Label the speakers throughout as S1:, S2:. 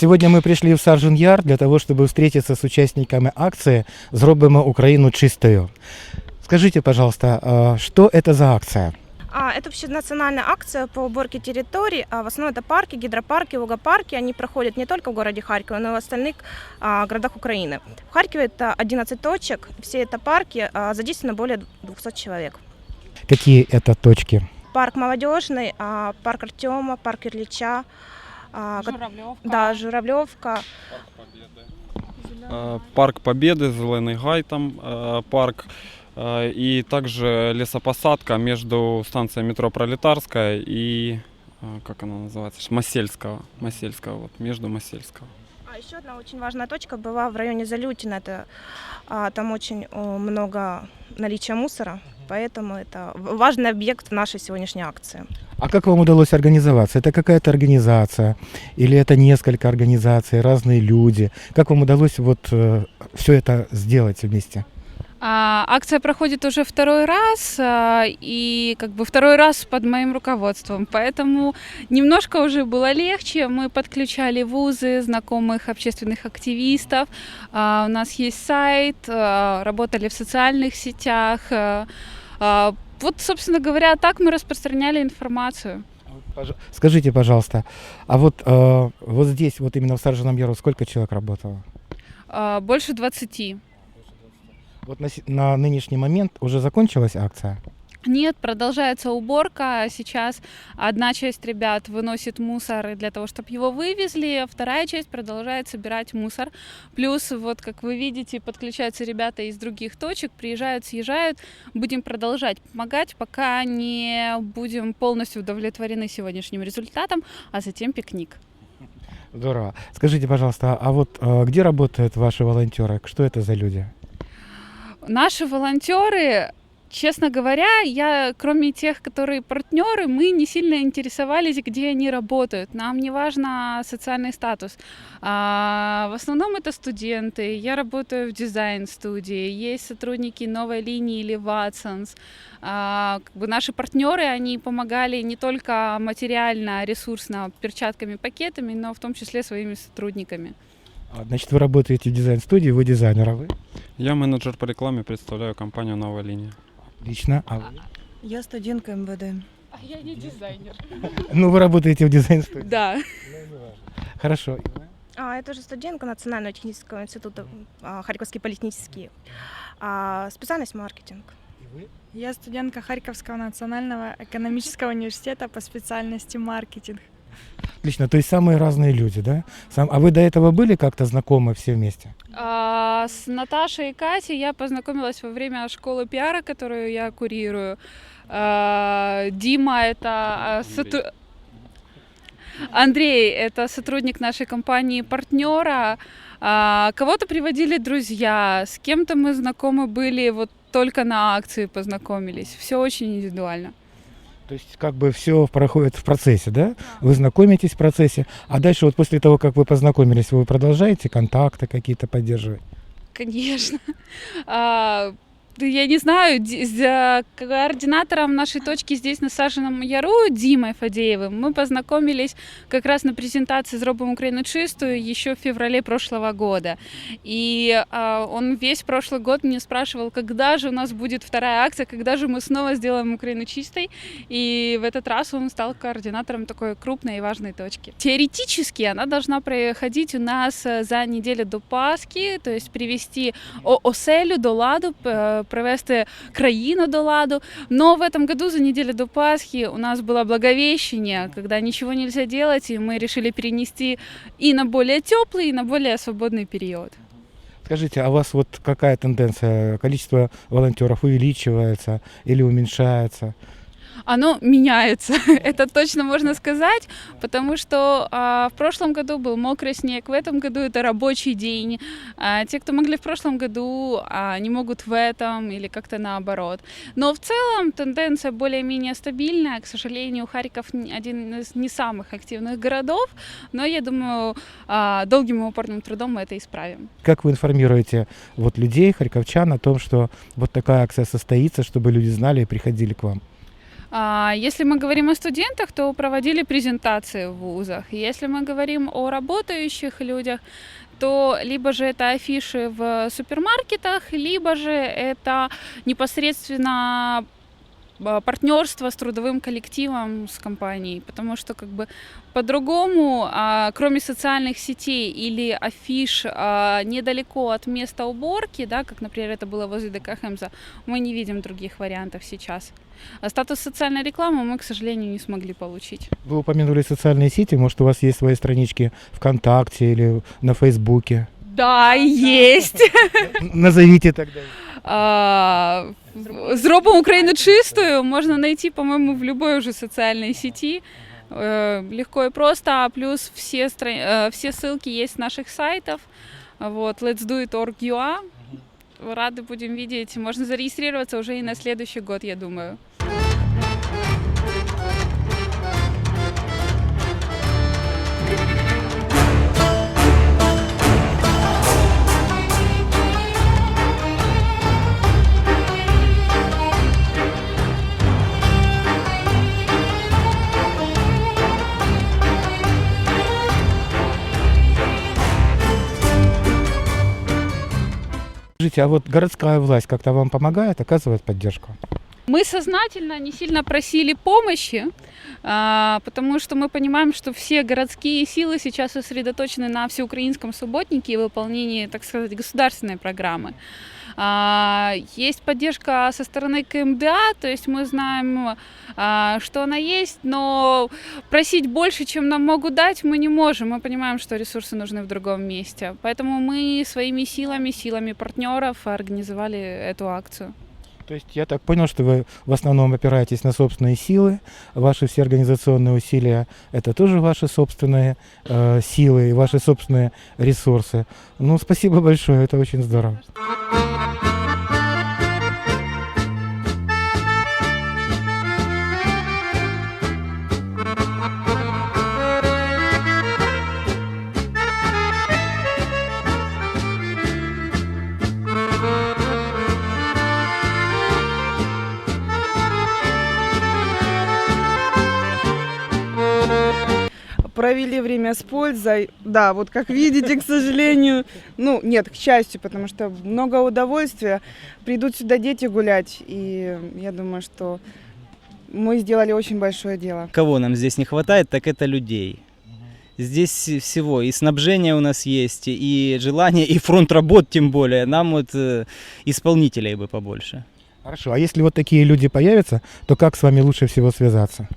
S1: Сегодня мы пришли в Саржин Яр для того, чтобы встретиться с участниками акции «Зробимо Україну чистою». Скажите, пожалуйста, а что это за акция?
S2: А, Это общенациональная акция по уборке территорий. А, В основном это парки, гидропарки, лугопарки. Они проходят не только в городе Харькове, но и в остальных городах Украины. В Харькове это 11 точек. Все это парки. Задействовано более 200 человек.
S1: Какие это точки?
S2: Парк Молодежный, парк Артема, парк Ирлича. А,
S3: Журавлевка.
S2: Да, Журавлевка.
S4: Э, Парк Победы, Зеленый Гай там э, парк. э, И также лесопосадка между станцией метро Пролетарская и, как она называется, Масельского. Масельского, вот, между Масельского.
S2: А еще одна очень важная точка была в районе Залютина. Это, а, там очень о, много наличия мусора, поэтому это важный объект нашей сегодняшней акции.
S1: А как вам удалось организоваться? Это какая-то организация или это несколько организаций, разные люди? Как вам удалось вот все это сделать вместе?
S3: А, акция проходит уже второй раз, а, и как бы второй раз под моим руководством, поэтому немножко уже было легче. Мы подключали вузы, знакомых общественных активистов. А, у нас есть сайт, а, работали в социальных сетях. а, а, вот, собственно говоря, так мы распространяли информацию.
S1: Скажите, пожалуйста, а вот, э, вот здесь, вот именно в Саржином Яру, сколько человек работало?
S3: А, больше 20.
S1: Вот на, на нынешний момент уже закончилась акция?
S3: Нет, продолжается уборка. Сейчас одна часть ребят выносит мусор для того, чтобы его вывезли, а вторая часть продолжает собирать мусор. Плюс, вот как вы видите, подключаются ребята из других точек, приезжают, съезжают. Будем продолжать помогать, пока не будем полностью удовлетворены сегодняшним результатом, а затем пикник.
S1: Здорово. Скажите, пожалуйста, а вот э, где работают ваши волонтеры? Что это за люди?
S3: Наши волонтеры, честно говоря, я, кроме тех, которые партнеры, мы не сильно интересовались, где они работают. Нам не важно социальный статус. А, в основном это студенты. Я работаю в дизайн-студии. Есть сотрудники новой линии или Watsons. А, как бы наши партнеры, они помогали не только материально, ресурсно, перчатками, пакетами, но в том числе своими сотрудниками.
S1: А, Значит, вы работаете в дизайн-студии, вы дизайнер, а вы?
S4: Я менеджер по рекламе, представляю компанию «Новая линия».
S1: Лично. А вы?
S5: Я студентка МВД.
S3: А я не дизайнер.
S1: Ну, вы работаете в дизайн-студии.
S3: Да.
S1: Хорошо.
S2: А, я тоже студентка Национального технического института, а, Харьковский политехнический. А, специальность маркетинг.
S5: Я студентка Харьковского национального экономического университета по специальности маркетинг.
S1: Отлично, то есть самые разные люди, да? Сам... А вы до этого были как-то знакомы все вместе?
S3: А, С Наташей и Катей я познакомилась во время школы пиара, которую я курирую. А, Дима это а, соту- Андрей это сотрудник нашей компании партнера. А, Кого-то приводили друзья, с кем-то мы знакомы были вот только на акции познакомились. Все очень индивидуально.
S1: То есть как бы все проходит в процессе, да? Вы знакомитесь в процессе, а дальше вот после того, как вы познакомились, вы продолжаете контакты какие-то поддерживать?
S3: Конечно. Я не знаю, с а, координатором нашей точки здесь на Саженом Яру Димой Фадеевым мы познакомились как раз на презентации «Зробим Украину чистую» еще в феврале прошлого года. И а, он весь прошлый год мне спрашивал, когда же у нас будет вторая акция, когда же мы снова сделаем Украину чистой. И в этот раз он стал координатором такой крупной и важной точки. Теоретически она должна проходить у нас э, за неделю до Пасхи, то есть привести оселю до ладу, привести країну до ладу. Но в этом году за неделю до Пасхи у нас было Благовещение, когда ничего нельзя делать, и мы решили перенести и на более теплый, и на более свободный период.
S1: Скажите, а у вас вот какая тенденция? Количество волонтеров увеличивается или уменьшается?
S3: Оно меняется, это точно можно сказать, потому что а, в прошлом году был мокрый снег, в этом году это рабочий день. А, те, кто могли в прошлом году, а, не могут в этом или как-то наоборот. Но в целом тенденция более-менее стабильная. К сожалению, Харьков один из не самых активных городов, но я думаю, а, долгим и упорным трудом мы это исправим.
S1: Как вы информируете вот людей, харьковчан о том, что вот такая акция состоится, чтобы люди знали и приходили к вам?
S3: А, Если мы говорим о студентах, то проводили презентации в вузах. Если мы говорим о работающих людях, то либо же это афиши в супермаркетах, либо же это непосредственно партнерство с трудовым коллективом, с компанией, потому что как бы по-другому, а, кроме социальных сетей или афиш а, недалеко от места уборки, да, как, например, это было возле ДК Хемза, мы не видим других вариантов сейчас. А статус социальной рекламы мы, к сожалению, не смогли получить.
S1: Вы упомянули социальные сети, может, у вас есть свои странички ВКонтакте или на Фейсбуке?
S3: Да, есть.
S1: Назовите тогда.
S3: А, Зробимо Україну чистою можна знайти, по-моему, в любой уже социальной сети. Легко и просто. А Плюс все, стра- э, все ссылки есть с наших сайтов. Вот, let's do it org.ua. Рады будем видеть. Можно зарегистрироваться уже и на следующий год, я думаю.
S1: Скажите, а вот городская власть как-то вам помогает, оказывает поддержку?
S3: Мы сознательно не сильно просили помощи, а, потому что мы понимаем, что все городские силы сейчас сосредоточены на всеукраинском субботнике и выполнении, так сказать, государственной программы. А, Есть поддержка со стороны КМДА, то есть мы знаем, а, что она есть, но просить больше, чем нам могут дать, мы не можем. Мы понимаем, что ресурсы нужны в другом месте. Поэтому мы своими силами, силами партнеров организовали эту акцию.
S1: То есть я так понял, что вы в основном опираетесь на собственные силы, ваши все организационные усилия – это тоже ваши собственные э, силы и ваши собственные ресурсы. Ну, спасибо большое, это очень здорово.
S6: Провели время с пользой. Да, вот как видите, к сожалению, ну нет, к счастью, потому что много удовольствия. Придут сюда дети гулять, и я думаю, что мы сделали очень большое дело.
S7: Кого нам здесь не хватает, так это людей. Здесь всего. И снабжение у нас есть, и желание, и фронт работ тем более. Нам вот э, исполнителей бы побольше.
S1: Хорошо, а если вот такие люди появятся, то как с вами лучше всего связаться?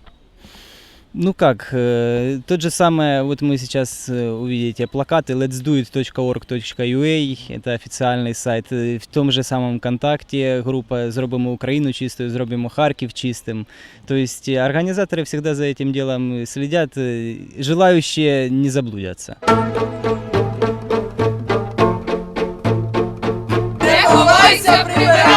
S7: Ну как, э, тот же самое, вот мы сейчас э, увидите плакаты letsdoit.org.ua, это официальный сайт. Э, В том же самом контакте группа «Зробимо Украину чистою», «Зробимо Харьков чистым». То есть организаторы всегда за этим делом следят, желающие не заблудятся.
S8: Не ховайся, прибирай!